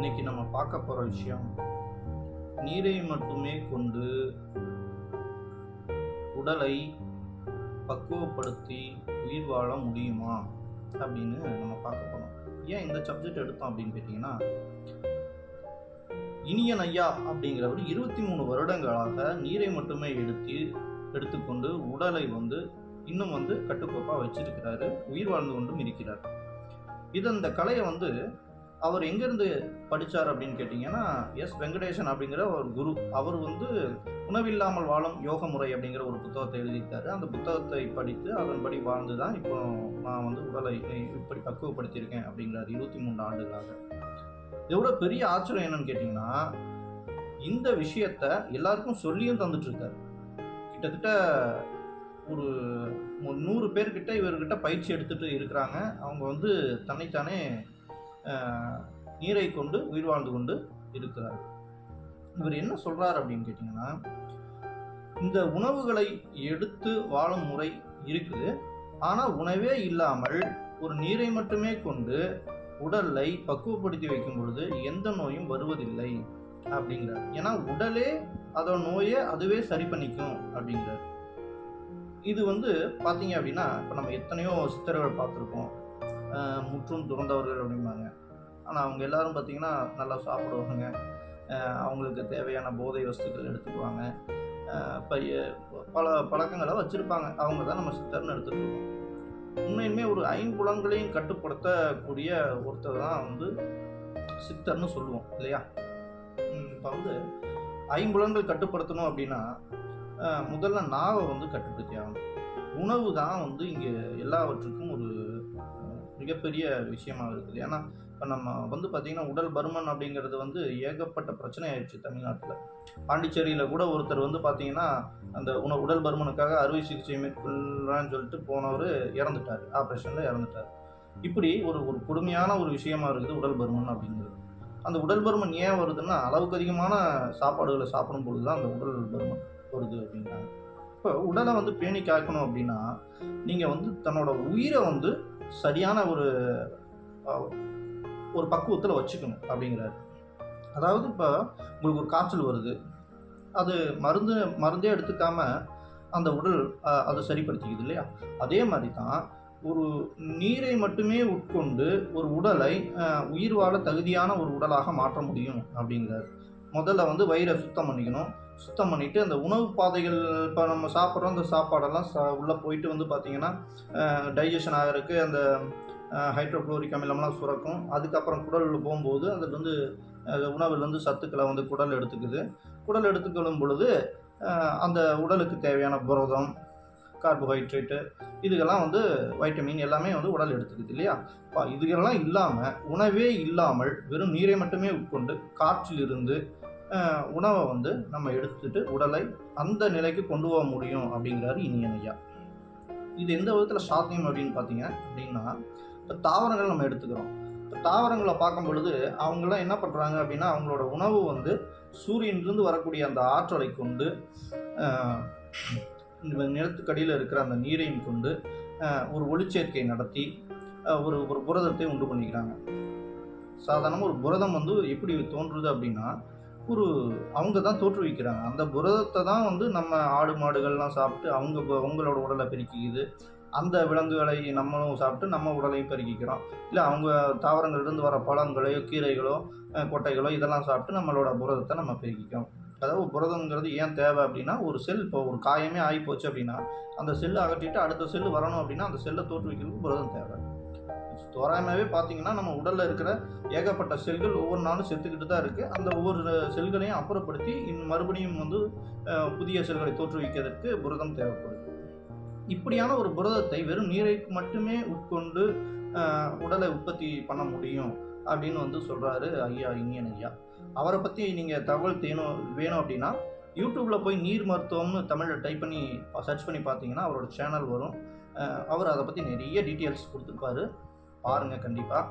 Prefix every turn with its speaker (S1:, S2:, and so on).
S1: இன்னைக்கு நம்ம பார்க்க போகிற விஷயம் நீரை மட்டுமே கொண்டு உடலை பக்குவப்படுத்தி உயிர் வாழ முடியுமா அப்படின்னு நம்ம பார்க்க போகிறோம் ஏன் இந்த சப்ஜெக்ட் எடுத்தோம் அப்படின்னு கேட்டிங்கன்னா இனியன் ஐயா அப்படிங்கிறவர் இருபத்தி மூணு வருடங்களாக நீரை மட்டுமே எடுத்து எடுத்துக்கொண்டு உடலை வந்து இன்னும் வந்து கட்டுக்கோப்பாக வச்சிருக்கிறாரு உயிர் வாழ்ந்து கொண்டும் இருக்கிறார். இது அந்த கலையை வந்து அவர் எங்கேருந்து படித்தார் அப்படின்னு கேட்டிங்கன்னா எஸ். வெங்கடேசன் அப்படிங்கிற ஒரு குரு. அவர் வந்து உணவில்லாமல் வாழும் யோக முறை அப்படிங்கிற ஒரு புத்தகத்தை எழுதியிருக்காரு. அந்த புத்தகத்தை படித்து அதன்படி வாழ்ந்து தான் இப்போ நான் வந்து உடலை இப்படி பக்குவப்படுத்தியிருக்கேன் அப்படிங்கிறார் இருபத்தி மூன்று ஆண்டுகளாக. இதோட பெரிய ஆச்சரியம் என்னன்னு கேட்டிங்கன்னா இந்த விஷயத்த எல்லாருக்கும் சொல்லியும் தந்துட்டுருக்காரு. கிட்டத்தட்ட ஒரு நூறு பேர்கிட்ட இவர்கிட்ட பயிற்சி எடுத்துகிட்டு இருக்கிறாங்க. அவங்க வந்து தன்னைத்தானே நீரை கொண்டு உயிர் வாழ்ந்து கொண்டு இருக்கிறார். இவர் என்ன சொல்றார் அப்படின்னு கேட்டிங்கன்னா இந்த உணவுகளை எடுத்து வாழும் முறை இருக்குது. ஆனால் உணவே இல்லாமல் ஒரு நீரை மட்டுமே கொண்டு உடலை பக்குவப்படுத்தி வைக்கும் பொழுது எந்த நோயும் வருவதில்லை அப்படிங்கிறார். ஏன்னா உடலே அதோட நோயை அதுவே சரி பண்ணிக்கும் அப்படிங்கிறார். இது வந்து பார்த்தீங்க அப்படின்னா இப்போ நம்ம எத்தனையோ சித்தர்கள் பார்த்துருப்போம். முற்றும் துறந்தவர்கள் அப்படிம்பாங்க. ஆனால் அவங்க எல்லாரும் பார்த்தீங்கன்னா நல்லா சாப்பிடுவாங்க. அவங்களுக்கு தேவையான போதை வஸ்துக்கள் எடுத்துக்குவாங்க. ஆஹ் பல பழக்கங்களை வச்சுருப்பாங்க. அவங்க தான் நம்ம சித்தர்னு எடுத்துருக்கோம் உண்மையுமே ஒரு ஐம்புலங்களையும் கட்டுப்படுத்தக்கூடிய ஒருத்தர் தான் வந்து சித்தர்னு சொல்லுவோம் இல்லையா? இப்போ வந்து ஐம்புலன்கள் கட்டுப்படுத்தணும் அப்படின்னா முதல்ல நாவை வந்து கட்டுப்படுத்தி ஆகணும் உணவு தான் வந்து இங்கே எல்லாவற்றுக்கும் ஒரு மிகப்பெரிய விஷயமாக இருக்குது. ஏன்னா இப்போ நம்ம வந்து பார்த்திங்கன்னா உடல் பருமன் அப்படிங்கிறது வந்து ஏகப்பட்ட பிரச்சனை ஆயிடுச்சு தமிழ்நாட்டில். பாண்டிச்சேரியில் கூட ஒருத்தர் வந்து பார்த்தீங்கன்னா அந்த உண உடல் பருமனுக்காக அறுவை சிகிச்சை மேற்கொள்ளான்னு சொல்லிட்டு போனவர் இறந்துட்டார். ஆப்ரேஷனில் இறந்துட்டார். இப்படி ஒரு ஒரு கொடுமையான ஒரு விஷயமா இருக்குது உடல் பருமன் அப்படிங்கிறது. அந்த உடல் பருமன் ஏன் வருதுன்னா அளவுக்கு அதிகமான சாப்பாடுகளை சாப்பிடும் பொழுது தான் அந்த உடல் பருமன் வருது அப்படிங்கிறாங்க. இப்போ உடலை வந்து பேணி காக்கணும் அப்படின்னா நீங்கள் வந்து தன்னோட உயிரை வந்து சரியான ஒரு ஒரு பக்குவத்தில் வச்சுக்கணும் அப்படிங்கிறாரு. அதாவது இப்போ உங்களுக்கு ஒரு காய்ச்சல் வருது. அது மருந்து மருந்தே எடுத்துக்காம அந்த உடல் அதை சரிப்படுத்திக்குது இல்லையா? அதே மாதிரி தான் ஒரு நீரை மட்டுமே உட்கொண்டு ஒரு உடலை உயிர் வாழ தகுதியான ஒரு உடலாக மாற்ற முடியும் அப்படிங்கிறார். முதல்ல வந்து வயிறை சுத்தம் பண்ணிக்கணும். சுத்தம் பண்ணிவிட்டு அந்த உணவு பாதைகள் இப்போ நம்ம சாப்பிட்றோம் அந்த சாப்பாடெல்லாம் சா உள்ளே போயிட்டு வந்து பார்த்திங்கன்னா டைஜஷன் ஆகிறதுக்கு அந்த ஹைட்ரோக்ளோரிக் அமிலம்லாம் சுரக்கும். அதுக்கப்புறம் குடலில் போகும்போது அதில் வந்து உணவுலேருந்து சத்துக்களை வந்து குடல் எடுத்துக்குது. குடல் எடுத்துக்கொள்ளும் பொழுது அந்த உடலுக்கு தேவையான புரதம் கார்போஹைட்ரேட்டு இதுக்கெல்லாம் வந்து வைட்டமின் எல்லாமே வந்து உடல் எடுத்துக்குது இல்லையா? அப்ப இதுகெல்லாம் இல்லாமல் உணவே இல்லாமல் வெறும் நீரை மட்டுமே உட்கொண்டு காற்றிலிருந்து உணவை வந்து நம்ம எடுத்துட்டு உடலை அந்த நிலைக்கு கொண்டு போக முடியும் அப்படிங்கிறாரு இனியன் ஐயா. இது எந்த விதத்தில் சாத்தியம் அப்படின்னு பார்த்தீங்க அப்படின்னா இப்போ தாவரங்கள் நம்ம எடுத்துக்கிறோம். இப்போ தாவரங்களை பார்க்கும் பொழுது அவங்களாம் என்ன பண்ணுறாங்க அப்படின்னா அவங்களோட உணவு வந்து சூரியனிலிருந்து வரக்கூடிய அந்த ஆற்றலை கொண்டு இந்த நிலத்துக்கடியில் இருக்கிற அந்த நீரையும் கொண்டு ஒரு ஒளிச்சேர்க்கை நடத்தி ஒரு ஒரு புரதத்தை உண்டு பண்ணிக்கிறாங்க. சாதாரணமாக ஒரு புரதம் வந்து எப்படி தோன்றுது அப்படின்னா ஒரு அவங்க தான் தோற்றுவிக்கிறாங்க அந்த புரதத்தை தான் வந்து நம்ம ஆடு மாடுகள்லாம் சாப்பிட்டு அவங்க அவங்களோட உடலை பெருக்கிக்குது. அந்த விலங்குகளை நம்மளும் சாப்பிட்டு நம்ம உடலையும் பெருக்கிக்கிறோம். இல்லை அவங்க தாவரங்கள்லேருந்து வர பழங்களையோ கீரைகளோ கொட்டைகளோ இதெல்லாம் சாப்பிட்டு நம்மளோட புரதத்தை நம்ம பெருக்கிக்கிறோம். அதாவது புரதங்கிறது ஏன் தேவை அப்படின்னா ஒரு செல் இப்போ ஒரு காயமே ஆகி போச்சு அப்படின்னா அந்த செல்லை அகற்றிட்டு அடுத்த செல் வரணும் அப்படின்னா அந்த செல்லை தோற்றுவிக்கிறதுக்கு புரதம் தேவை. தோராயமாகவே பார்த்தீங்கன்னா நம்ம உடலில் இருக்கிற ஏகப்பட்ட செல்கள் ஒவ்வொரு நாளும் செத்துக்கிட்டு தான் இருக்குது அந்த ஒவ்வொரு செல்களையும் அப்புறப்படுத்தி இன் மறுபடியும் வந்து புதிய செல்களை தோற்றுவிக்கிறதுக்கு புரதம் தேவைப்படுது. இப்படியான ஒரு புரதத்தை வெறும் நீரை மட்டுமே உட்கொண்டு உடலை உற்பத்தி பண்ண முடியும் அப்படின்னு வந்து சொல்கிறாரு ஐயா இனியன் ஐயா. அவரை பற்றி நீங்கள் தகவல் தேணும் வேணும் அப்படின்னா யூடியூப்பில் போய் நீர் மருத்துவம்னு தமிழில் டைப் பண்ணி சர்ச் பண்ணி பார்த்தீங்கன்னா அவரோட சேனல் வரும். அவர் அதை பற்றி நிறைய டீட்டெயில்ஸ் கொடுத்துருப்பாரு. பாருங்கள் கண்டிப்பாக